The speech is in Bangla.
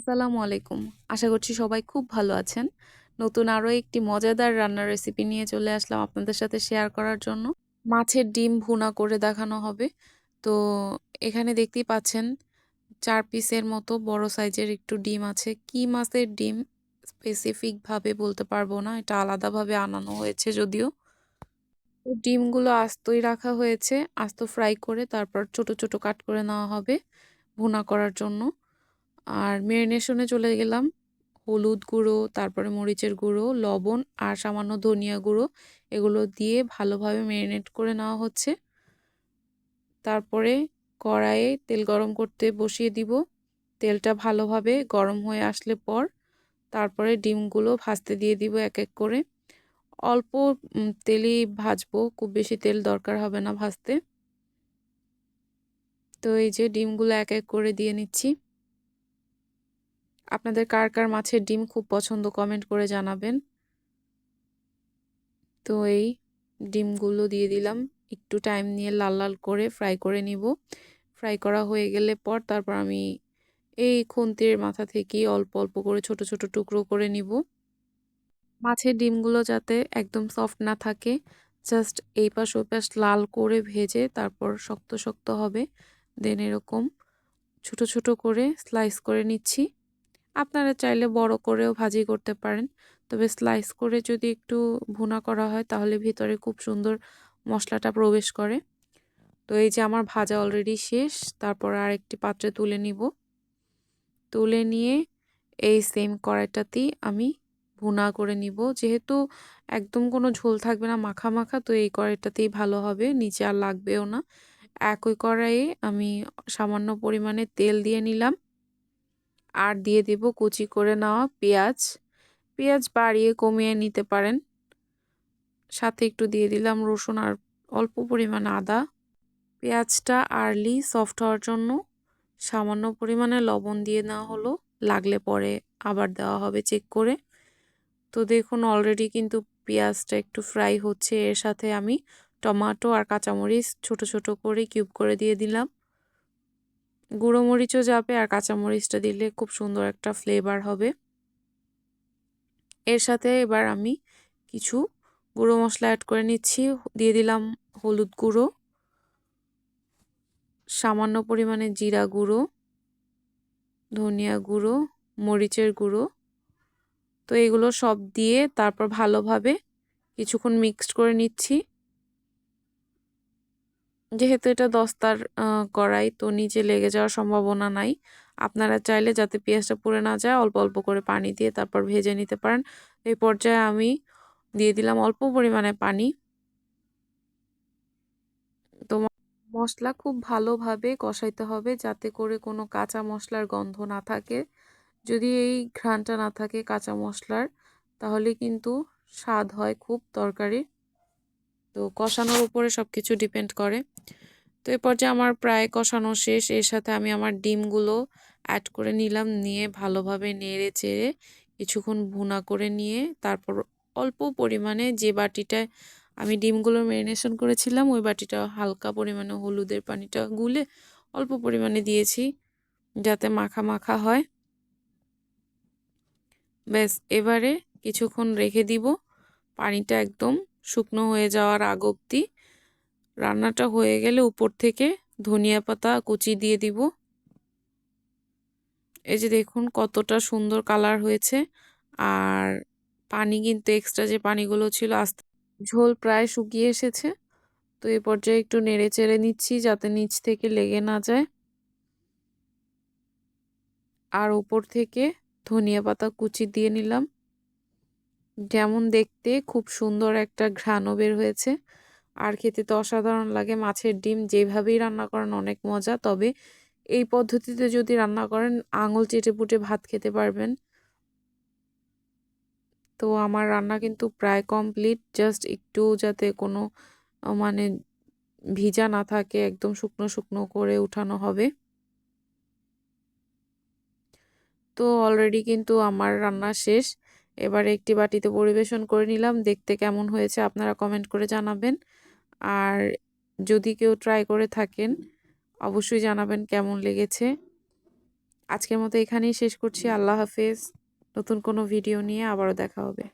আসসালামু আলাইকুম। আশা করছি সবাই খুব ভালো আছেন। নতুন আরও একটি মজাদার রান্নার রেসিপি নিয়ে চলে আসলাম আপনাদের সাথে শেয়ার করার জন্য। মাছের ডিম ভুনা করে দেখানো হবে। তো এখানে দেখতেই পাচ্ছেন চার পিসের মতো বড় সাইজের একটু ডিম আছে। কি মাছের ডিম স্পেসিফিকভাবে বলতে পারব না। এটা আলাদাভাবে আনানো হয়েছে যদিও। ডিমগুলো আস্তই রাখা হয়েছে। আস্ত ফ্রাই করে তারপর ছোট, ছোট কাট করে নেওয়া হবে ভুনা করার জন্য। আর মেরিনেশনে চলে গেলাম। হলুদ গুঁড়ো, তারপরে মরিচের গুঁড়ো, লবণ আর সামান্য ধনিয়া গুঁড়ো, এগুলো দিয়ে ভালোভাবে মেরিনেট করে নেওয়া হচ্ছে। তারপরে কড়াইয়ে তেল গরম করতে বসিয়ে দিব। তেলটা ভালোভাবে গরম হয়ে আসলে পর তারপরে ডিমগুলো ভাজতে দিয়ে দিব এক এক করে। অল্প তেলই ভাজবো, খুব বেশি তেল দরকার হবে না ভাজতে। তো এই যে ডিমগুলো এক এক করে দিয়ে নিচ্ছি। আপনাদের কার কার মাছের ডিম খুব পছন্দ কমেন্ট করে জানাবেন। তো এই ডিমগুলো দিয়ে দিলাম। একটু টাইম নিয়ে লাল লাল করে ফ্রাই করে নিব। ফ্রাই করা হয়ে গেলে পর তারপর আমি এই খুন্তির মাথা থেকে অল্প অল্প করে ছোট ছোট টুকরো করে নিব। মাছের ডিমগুলো যাতে একদম সফট না থাকে, জাস্ট এই পাশ ওই পাশ লাল করে ভেজে তারপর শক্ত শক্ত হবে। দেন এরকম ছোট ছোট করে স্লাইস করে নিচ্ছি। আপনারা চাইলে বড় করেও ভাজি করতে পারেন। তবে স্লাইস করে যদি একটু ভুনা করা হয়, তাহলে ভিতরে খুব সুন্দর মশলাটা প্রবেশ করে। তো এই যে আমার ভাজা অলরেডি শেষ, তারপর আর একটি পাত্রে তুলে নিব। তুলে নিয়ে এই সেম কড়াইটাতেই আমি ভুনা করে নিব। যেহেতু একদম কোনো ঝোল থাকবে না, মাখা মাখা, তো এই কড়াইটাতেই ভালো হবে, নিচে আর লাগবেও না। একই কড়াইয়ে আমি সামান্য পরিমাণে তেল দিয়ে নিলাম। আর দিয়ে দেব কুচি করে নেওয়া পেঁয়াজ। পেঁয়াজ বাড়িয়ে কমিয়ে নিতে পারেন। সাথে একটু দিয়ে দিলাম রসুন আর অল্প পরিমাণ আদা। পেঁয়াজটা আর্লি সফট হওয়ার জন্য সামান্য পরিমাণে লবণ দিয়ে নেওয়া হলো। লাগলে পরে আবার দেওয়া হবে চেক করে। তো দেখুন অলরেডি কিন্তু পেঁয়াজটা একটু ফ্রাই হচ্ছে। এর সাথে আমি টমাটো আর কাঁচামরিচ ছোট ছোট করে কিউব করে দিয়ে দিলাম। গুঁড়ো মরিচও যাবে আর কাঁচামরিচটা দিলে খুব সুন্দর একটা ফ্লেভার হবে। এর সাথে এবার আমি কিছু গুঁড়ো মশলা অ্যাড করে নিচ্ছি। দিয়ে দিলাম হলুদ গুঁড়ো, সামান্য পরিমাণে জিরা গুঁড়ো, ধনিয়া গুঁড়ো, মরিচের গুঁড়ো। তো এগুলো সব দিয়ে তারপর ভালোভাবে কিছুক্ষণ মিক্সড করে নিচ্ছি। যেহেতু এটা দস্তার কড়াই তো নিচে লেগে যাওয়ার সম্ভাবনা নাই। আপনারা চাইলে যাতে পেঁয়াজটা পুড়ে না যায়, অল্প অল্প করে পানি দিয়ে তারপর ভেজে নিতে পারেন। এই পর্যায়ে আমি দিয়ে দিলাম অল্প পরিমাণে পানি। তো মশলা খুব ভালোভাবে কষাইতে হবে যাতে করে কোনো কাঁচা মশলার গন্ধ না থাকে। যদি এই ঘ্রাণটা না থাকে কাঁচা মশলার, তাহলে কিন্তু স্বাদ হয় খুব তরকারি তো কষানোর উপরে সব কিছু ডিপেন্ড করে। তো এ পর্যায়ে আমার প্রায় কষানো শেষ, এর সাথে আমি আমার ডিমগুলো অ্যাড করে নিলাম, নিয়ে ভালোভাবে নেড়ে চেড়ে কিছুক্ষণ ভুনা করে নিয়ে তারপর অল্প পরিমাণে যে বাটিটায় আমি ডিমগুলো ম্যারিনেশন করেছিলাম, ওই বাটিটা হালকা পরিমাণে হলুদের পানিটা গুলে অল্প পরিমাণে দিয়েছি যাতে মাখা মাখা হয়। ব্যাস, এবারে কিছুক্ষণ রেখে দিব, পানিটা একদম শুকনো হয়ে যাওয়ার আগ অবধি রান্নাটা হয়ে গেলে উপর থেকে ধনিয়া পাতা কুচি দিয়ে দিব। এই যে দেখুন কতটা সুন্দর কালার হয়েছে। আর পানি কিন্তু এক্সট্রা যে পানিগুলো ছিল আস্তে ঝোল প্রায় শুকিয়ে এসেছে। তো এ পর্যায়ে একটু নেড়ে চেড়ে নিচ্ছি যাতে নিচ থেকে লেগে না যায়। আর উপর থেকে ধনিয়া পাতা কুচি দিয়ে নিলাম। যেমন দেখতে খুব সুন্দর একটা ঘ্রাণও বের হয়েছে। আর খেতে তো অসাধারণ লাগে, মাছের ডিম যেভাবেই রান্না করেন অনেক মজা, তবে এই পদ্ধতিতে যদি রান্না করেন, আঙুল চেটে পুটে ভাত খেতে পারবেন। তো আমার রান্না কিন্তু প্রায় কমপ্লিট, জাস্ট একটু যাতে কোনো মানে ভিজা না থাকে, একদম শুকনো শুকনো করে উঠানো হবে। তো অলরেডি কিন্তু আমার রান্না শেষ। এবারে একটি বাটিতে পরিবেশন করে নিলাম। দেখতে কেমন হয়েছে আপনারা কমেন্ট করে জানাবেন। আর যদি কেউ ট্রাই করে থাকেন, অবশ্যই জানাবেন কেমন লেগেছে। আজকের মতো এখানেই শেষ করছি। আল্লাহ হাফেজ। নতুন কোনো ভিডিও নিয়ে আবারও দেখা হবে।